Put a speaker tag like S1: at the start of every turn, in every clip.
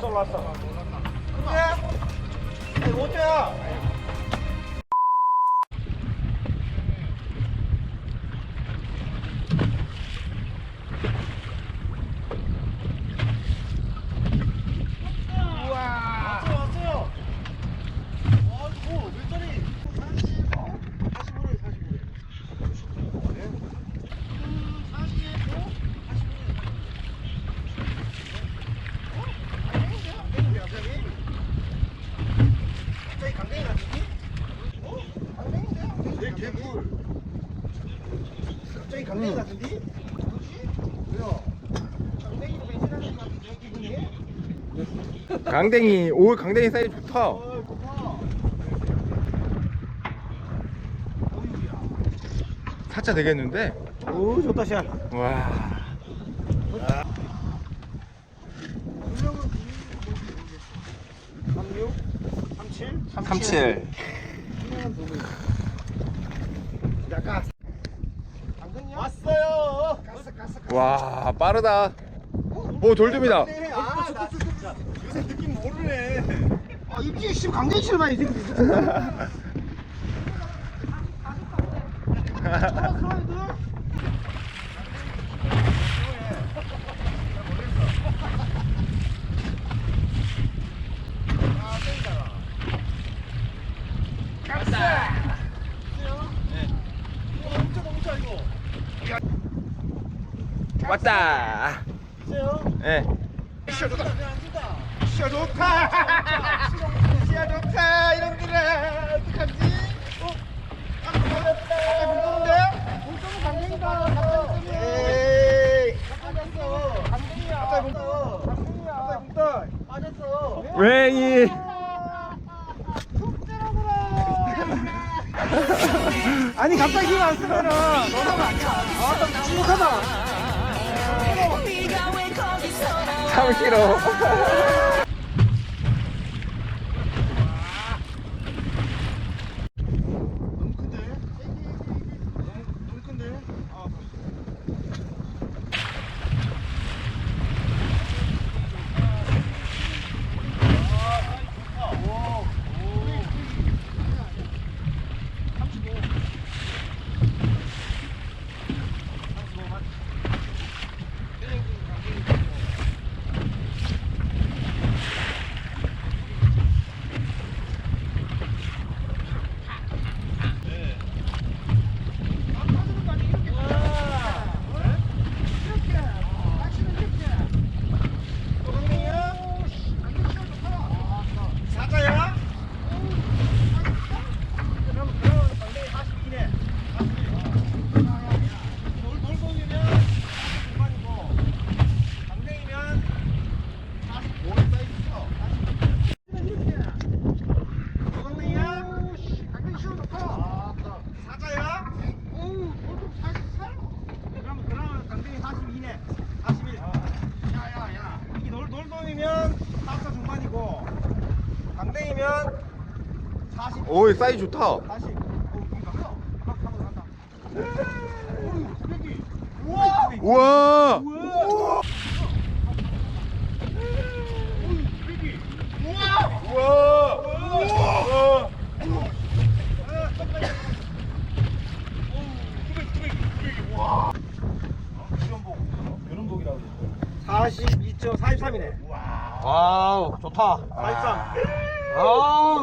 S1: 올라왔어. 근데 이거 어때야? 우와. 왔어요 왔어요. 아이고 몇 자리? 45래 45래. 갑자기 강냉이 같은데? 어? 강냉인데? 내 개뿔. 갑자기 강냉이 같은데? 뭐지? 왜요? 강냉이로 배신하는 것 같은데 기분이?
S2: 강댕이 오 강댕이 사이즈 좋다
S1: 어. 어이구야.
S2: 사차 되겠는데
S1: 오, 좋다 샷.
S2: 와
S1: 분명은 36, 37,
S2: 37
S1: 약간 왔어요. 가스 가스.
S2: 와 빠르다 오 돌돔이다
S1: 아, 나 진짜 요새 느낌 모르네. 아, 입지 씨 강대치 봐, 이 새끼.
S2: 왔다 예
S1: 시야 좋다. 시야 좋다. 시야 좋다. 이놈들아 어떡하지? 어? 아, 걸렸다. 물 떴는데? 물 떠면 강냉이다. 에이. 빠졌어. 강냉이야. 갑자기 물 떠. 강냉이야. 갑자기 물 떠. 빠졌어.
S2: 웽이
S1: 아니 갑자기 힘안 쓰면은 너는 아니야. 아, 묵묵하다.
S2: 3kg
S1: 너무 큰데? 너무 너무 큰데? 아. 사자야? 그럼 그럼 상당히 42네. 42. 돌돌공이면 40만이고 강냉이면 45 사이즈 있어. 42. 강냉이야? 강냉이 시험 좋다. 사자야? 오, 돌돔 44? 그럼 그러면 강냉이 42네. 41. 야야야. 이게 돌 돌돔이면 44 중반이고 강냉이면 40.
S2: 오 사이즈 좋다
S1: 40. 어, 그러니까 한번 간다. 어이, 고백이. 우와!
S2: 우와
S1: 우와! 어이, 고백이. 우와!
S2: 우와
S1: 우와! 아, 깜짝이야. 어우, 고백이, 고백이, 고백이. 와. 유연복. 유연복이라고 그랬어. 42점 43이네. 와.
S2: 와우 좋다
S1: 43.
S2: 아우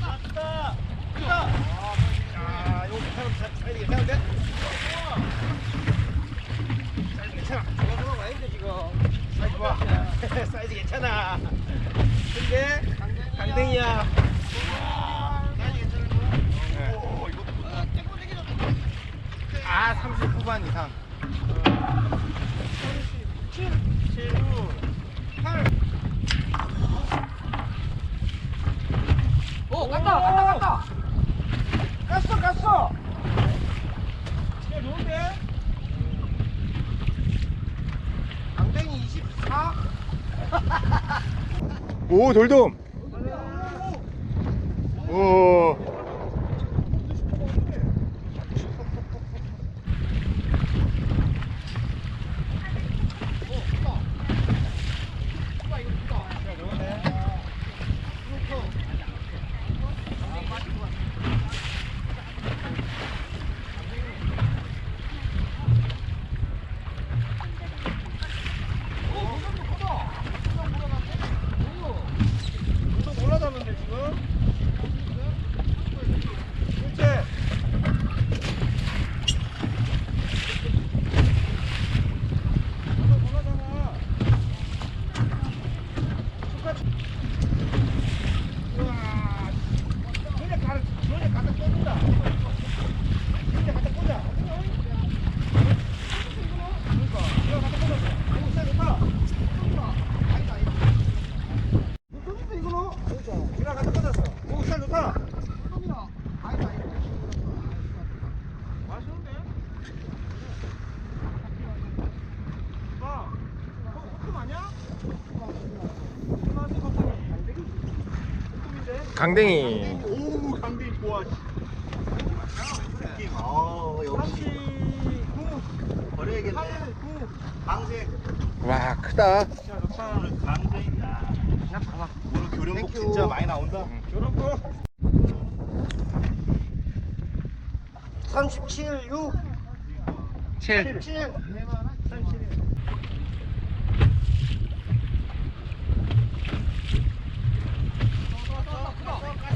S1: 갔다. 갔다. 아, 이거 괜찮아. 저거 저거 많이데 지금. 사이즈 좋아. 사이즈 괜찮아. 근데 강댕이야. 사이즈 괜찮은 거야? 오, 이것도 좋다. 아, 30 후반 이상. 7, 7, 9, 8. 오, 갔다, 갔다, 갔다. 갔어, 갔어. 진짜 좋은데? 강댕이 24.
S2: 오 돌돔 오
S1: 강댕이.
S3: 오 강대 좋아. 느낌. 아 역시. 버려야겠네. 방생.
S1: 와 크다.
S3: 오늘 강생이다. 오늘 교련복 진짜 많이 나온다. 교련복. 37, 6,
S1: 7.
S3: 7.
S1: 너무 작은 건가?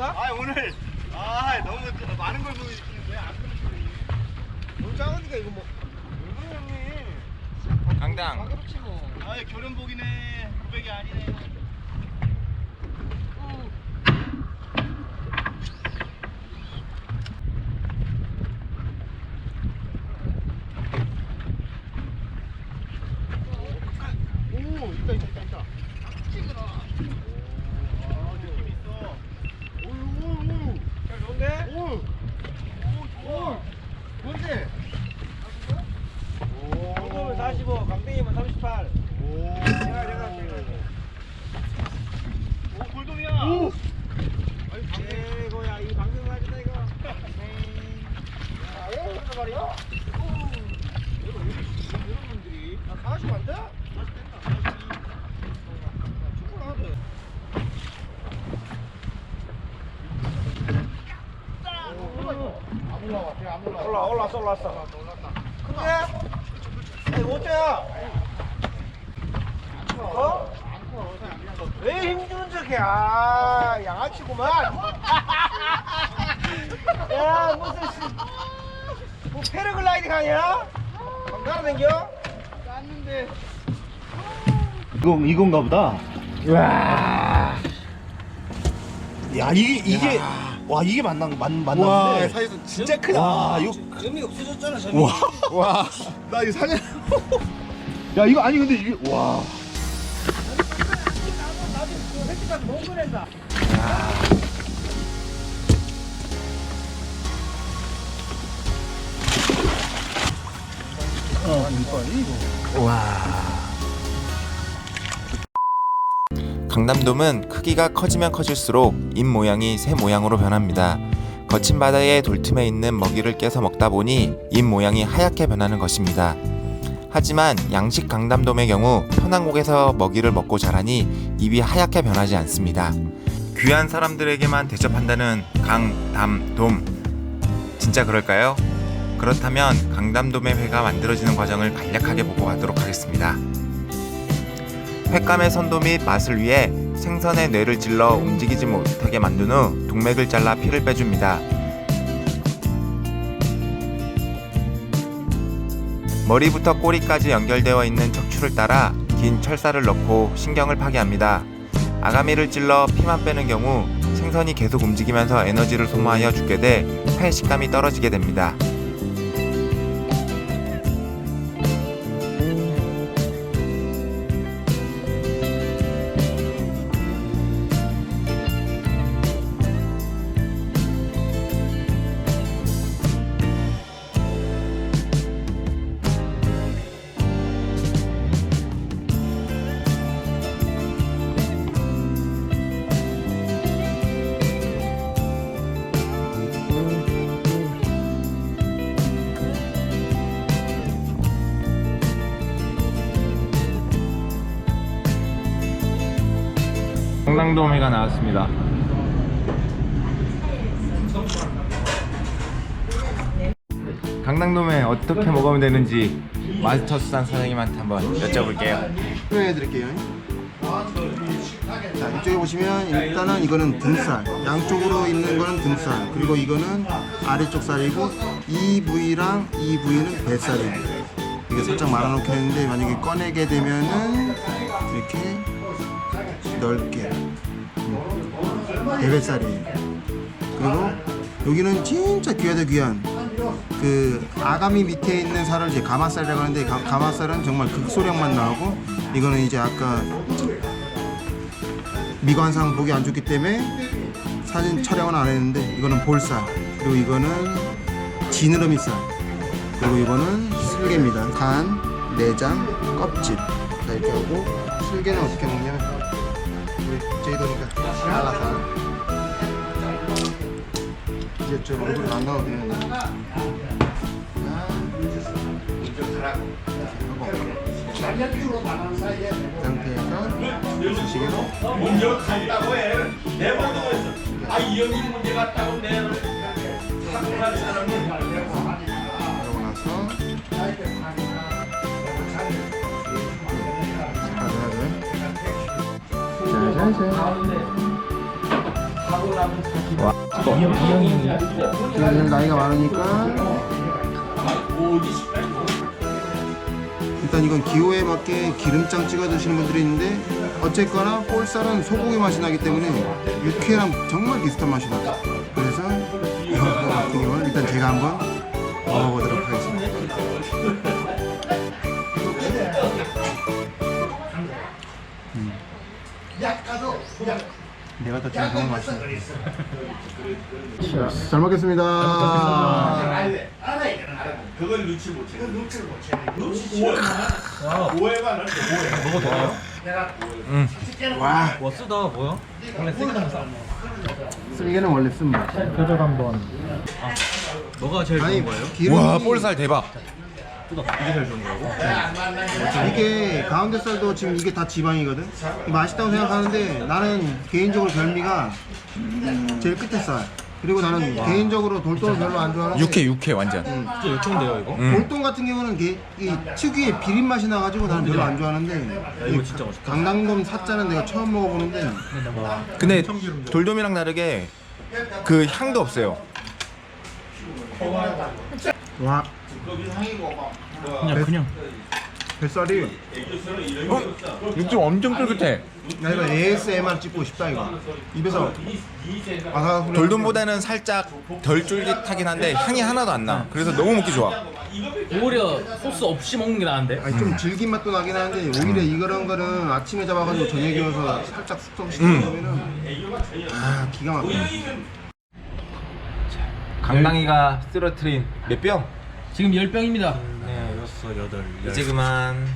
S3: 아 오늘 아 너무 많은 걸 보여주시는데 안 그러시네.
S1: 작으니까 이거 뭐. 강당.
S3: 아 교련복이네. 900이 아니네. 오 있다 있다 있다 있다. 찍어라. 오, 느낌 있어. 오 오 오.
S1: 잘 좋은데?
S3: 오. 오 좋아. 뭔데? 오.
S1: 골돔은 45, 강댕이만 38.
S3: 오.
S1: 제가 제가
S3: 오 골돔이야.
S1: 오. 최고야 이 방송 가지다 이거. 야, 왜 그런단 말이야? 여러분들이 나 40 안 돼? 40 된다. 40. 충분하대. 올라 올라왔어 올라왔어. 근데 이거 어 째야? 어? 왜 힘주는 척해? 아 양아치구만. 야 무슨 씨, 뭐 패러글라이딩 하냐? 막 날아댕겨? 땄는데.
S3: 이거 이건가 보다.
S1: 와.
S3: 야 이게 이게 와 이게 맞나 맞 맞나는데.
S1: 사이즈 진짜 크다.
S3: 와 이거
S1: 재미 없어졌잖아.
S3: 와.
S1: 와.
S3: 나 이거 사냥. 야 이거 아니 근데 이게 와.
S2: 강남돔은 크기가 커지면 커질수록 입 모양이 새 모양으로 변합니다. 거친 바다의 돌틈에 있는 먹이를 깨서 먹다 보니 입 모양이 하얗게 변하는 것입니다. 하지만 양식 강담돔의 경우 편한 곳에서 먹이를 먹고 자라니 입이 하얗게 변하지 않습니다. 귀한 사람들에게만 대접한다는 강담돔 진짜 그럴까요? 그렇다면 강담돔의 회가 만들어지는 과정을 간략하게 보고 가도록 하겠습니다. 횟감의 선도 및 맛을 위해 생선의 뇌를 찔러 움직이지 못하게 만든 후 동맥을 잘라 피를 빼줍니다. 머리부터 꼬리까지 연결되어 있는 척추를 따라 긴 철사를 넣고 신경을 파괴합니다. 아가미를 찔러 피만 빼는 경우 생선이 계속 움직이면서 에너지를 소모하여 죽게 돼 회 식감이 떨어지게 됩니다.
S1: 강낭도미가 나왔습니다.
S2: 강낭돔에 어떻게 먹으면 되는지 마스터 수산 사장님한테 한번 여쭤볼게요.
S3: 설명해 드릴게요. 자, 이쪽에 보시면 일단은 이거는 등살. 양쪽으로 있는 거는 등살. 그리고 이거는 아래쪽 살이고 이 부위랑 이 부위는 뱃살이에요. 이게 살짝 말아놓게 했는데 만약에 꺼내게 되면은 이렇게 넓게 음, 대뱃살이에요. 그리고 여기는 진짜 귀하다 귀한. 그 아가미 밑에 있는 살을 이제 가마살이라고 하는데 가, 가마살은 정말 극소량만 나오고 이거는 이제 아까 미관상 보기 안 좋기 때문에 사진 촬영은 안 했는데 이거는 볼살 그리고 이거는 지느러미살 그리고 이거는 슬개입니다. 간, 내장, 껍질. 자 이렇게 하고 슬개는 어떻게 먹냐면 우리 제이도니까. 잘라서 좀 얼굴 안 나오게 상태에서 주시개로
S4: 문제가 갔다고 해. 내 말도 했어. 아, 이 형이 문제 같다고 내 학교할 사람은
S3: 그러고 나서 지금 나이가 많으니까. 일단 이건 기호에 맞게 기름장 찍어 드시는 분들이 있는데 어쨌거나 볼살은 소고기 맛이 나기 때문에 육회랑 정말 비슷한 맛이 나요 그래서 이거 같은 경우는 일단 제가 한번 먹어보도록 하겠습니다 내가 더 지금 정말 맛있어 자, 잘 먹겠습니다
S4: 그걸 눈치 못 채. 눈치를 못 채. 눈치 채. 오해가 날 오해.
S1: 와와 쓰다 뭐야? 원래 쓰기는 싸.
S3: 쓸개는 원래 쓴 맛
S1: 표정 한번. 아 너가 제일 좋은 거예요?
S2: 와 볼살 대박.
S1: 이게 제일 좋은 거고.
S3: 이게 가운데 살도 지금 이게 다 지방이거든. 맛있다고 생각하는데 나는 개인적으로 별미가 제일 끝에 살. 그리고 나는 개인적으로 돌돔을 별로 안 좋아하는데
S2: 육회 육회 완전.
S1: 진짜 요청돼요 이거?
S2: 음.
S3: 돌돔 같은 경우는 게, 이 특유의 비린 맛이 나가지고 나는 별로 안 좋아하는데
S1: 야 이거 진짜 맛있다.
S3: 강낭돔 사자는 내가 처음 먹어보는데
S2: 근데 돌돔이랑 다르게 그 향도 없어요.
S3: 와
S1: 그냥 그냥.
S3: 뱃살이
S2: 어? 육즙 엄청 쫄깃해.
S3: 나 이거 ASMR 찍고 싶다 이거 입에서 아삭
S2: 돌돔보다는 살짝 덜 쫄깃하긴 한데 향이 하나도 안 나. 그래서 너무 먹기 좋아.
S1: 오히려 소스 없이 먹는 게 나은데?
S3: 아니 좀 질긴 맛도 나긴 하는데 오히려 이런 거는 아침에 잡아가지고 저녁에 와서 살짝 숙성시켜 먹으면은 아 기가 막혀
S2: 강낭이가 쓰러트린 몇 병?
S1: 지금 10병입니다. 네, 6, 8,
S2: 이제 그만.